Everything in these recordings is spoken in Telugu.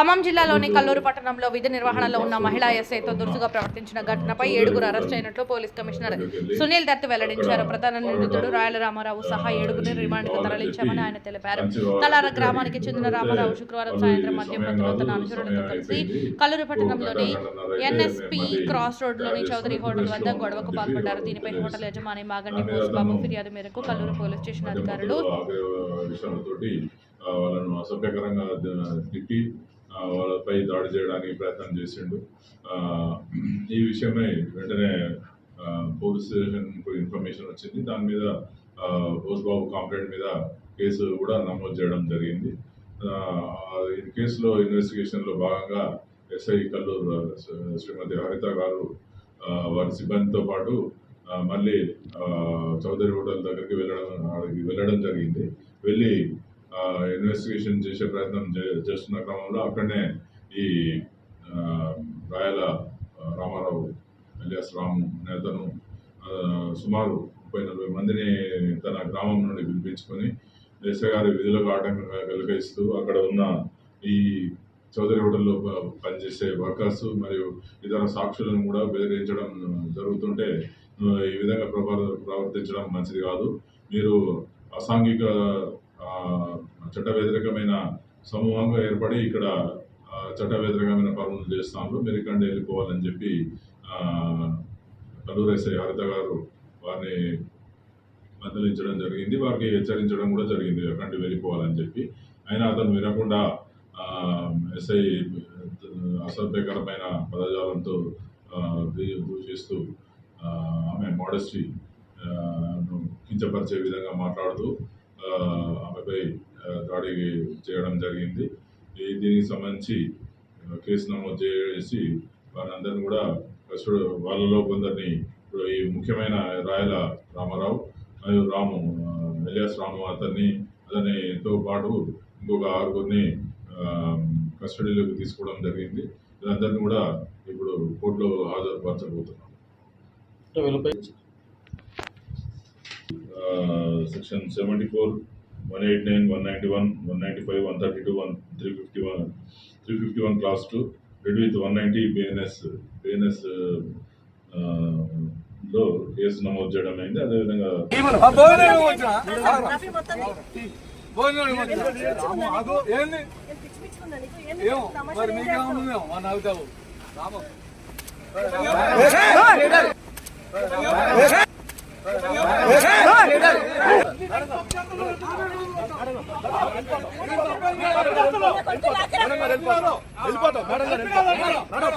ఖమ్మం జిల్లాలోని కల్లూరు పట్టణంలో విధి నిర్వహణలో ఉన్న మహిళా ఎస్ఐతో దురుసుగా ప్రవర్తించిన ఘటనపై ఏడుగురు అరెస్ట్ అయినట్లు పోలీస్ కమిషనర్ సునీల్ దత్ వెల్లడించారు. ప్రధాన నిందితుడు రాయల రామారావు సహా ఏడుగురిని రిమాండ్కు తరలించామని ఆయన తెలిపారు. తలార గ్రామానికి చెందిన రామారావు శుక్రవారం సాయంత్రం మద్యం మత్తులో తన అనుచరులతో కలిసి కల్లూరు పట్టణంలోని ఎన్ఎస్పి క్రాస్ రోడ్లోని చౌదరి హోటల్ వద్ద గొడవకు పాల్పడ్డారు. దీనిపై హోటల్ యజమాని మాగండి బాబు ఫిర్యాదు మేరకు కల్లూరు పోలీస్ స్టేషన్ అధికారులు వాళ్ళను అసభ్యకరంగా తిట్టి వాళ్ళపై దాడి చేయడానికి ప్రయత్నం చేసిండు. ఈ విషయమై వెంటనే పోలీస్ స్టేషన్కు ఇన్ఫర్మేషన్ వచ్చింది. దాని మీద ఆ, బోస్బాబు మీద కేసు కూడా నమోదు చేయడం జరిగింది. ఈ కేసులో ఇన్వెస్టిగేషన్లో భాగంగా ఎస్ఐ కల్లూరు శ్రీమతి హరిత గారు వారి సిబ్బందితో పాటు మళ్ళీ చౌదరి హోటల్ దగ్గరికి వెళ్ళడం వెళ్ళడం జరిగింది. వెళ్ళి ఇన్వెస్టిగేషన్ చేసే ప్రయత్నం చే- చేస్తున్న క్రమంలో అక్కడనే ఈ రాయల రామారావు అలియాస్ రాము నేతను సుమారు ముప్పై నలభై మందిని తన గ్రామం నుండి పిలిపించుకొని ఎస్ఐ గారి విధులకు ఆటంకంగా కలిగిస్తూ అక్కడ ఉన్న ఈ చౌదరి హోటల్లో పనిచేసే వర్కర్స్ మరియు ఇతర సాక్షులను కూడా బెదిరించడం జరుగుతుంటే ఈ విధంగా ప్రవర్తించడం మంచిది కాదు. మీరు అసాంఘిక చట్ట వ్యతిరేకమైన సమూహంగా ఏర్పడి ఇక్కడ చట్ట వ్యతిరేకమైన పనులు చేస్తాను మీరు ఇక్కడ వెళ్ళిపోవాలని చెప్పి ఆ, ఎస్ఐ హరిత గారు వారిని మందలించడం జరిగింది. వారికి హెచ్చరించడం కూడా జరిగింది. అక్కడి వెళ్ళిపోవాలని చెప్పి. అయినా అతను వినకుండా ఎస్ఐ అసభ్యకరమైన పదజాలంతో దూషిస్తూ ఆమె మోడస్టీ కించపరిచే విధంగా మాట్లాడుతూ ఆమెపై దాడి చేయడం జరిగింది. ఈ దీనికి సంబంధించి కేసు నమోదు చేసి వారందరిని కూడా కస్టడీ వాళ్ళలో కొందరిని ఇప్పుడు ఈ ముఖ్యమైన రాయల రామారావు మరియు రాము ఎలియాస్ రాము అతన్ని అతనితో పాటు ఇంకొక ఆరుగురిని కస్టడీలోకి తీసుకోవడం జరిగింది. వీళ్ళందరినీ కూడా ఇప్పుడు కోర్టులో హాజరుపరచబోతున్నాం. Section seventy four one eight nine one ninety one one ninety five one thirty two one three fifty one three fifty one class two read with one ninety BNS బిఎన్ఎస్లో case నమోదు చేయడం అయింది అదేవిధంగా ఏమో తప్పు మీకేమో మా నవ్వుతావు రామ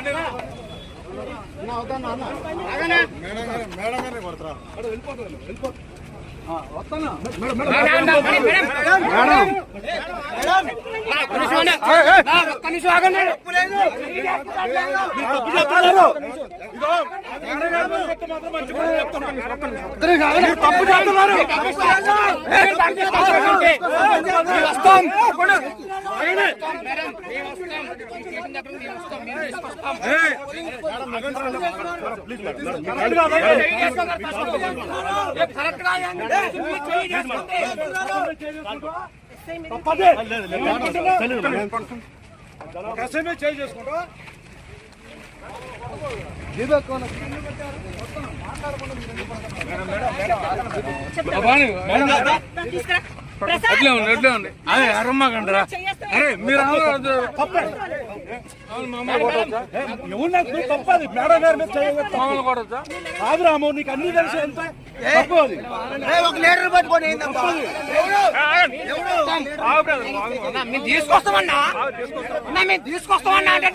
తప్పు చేస్తాను అంటున్నా తప్పు చేస్తున్నారు తప్పదే కసమే చేయి చేసుకుంటా అట్లే ఉంది అట్లే ఉంది అదే అరమ్మకంటారా అరే మీరు ఎవరు తప్పది మేడం గారి మీద చేయవచ్చు కొడతా కాదు నీకు అన్ని తెలిసి ఎంత ఒక లీటర్ పట్టుకొని మేము తీసుకొస్తామన్నా అన్నా, మేము తీసుకొస్తామన్నా అంటే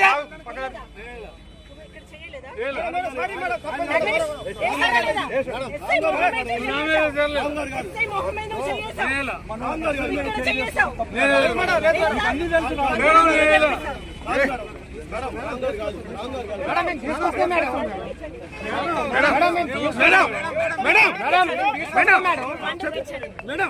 madam madam madam madam madam madam madam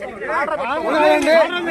madam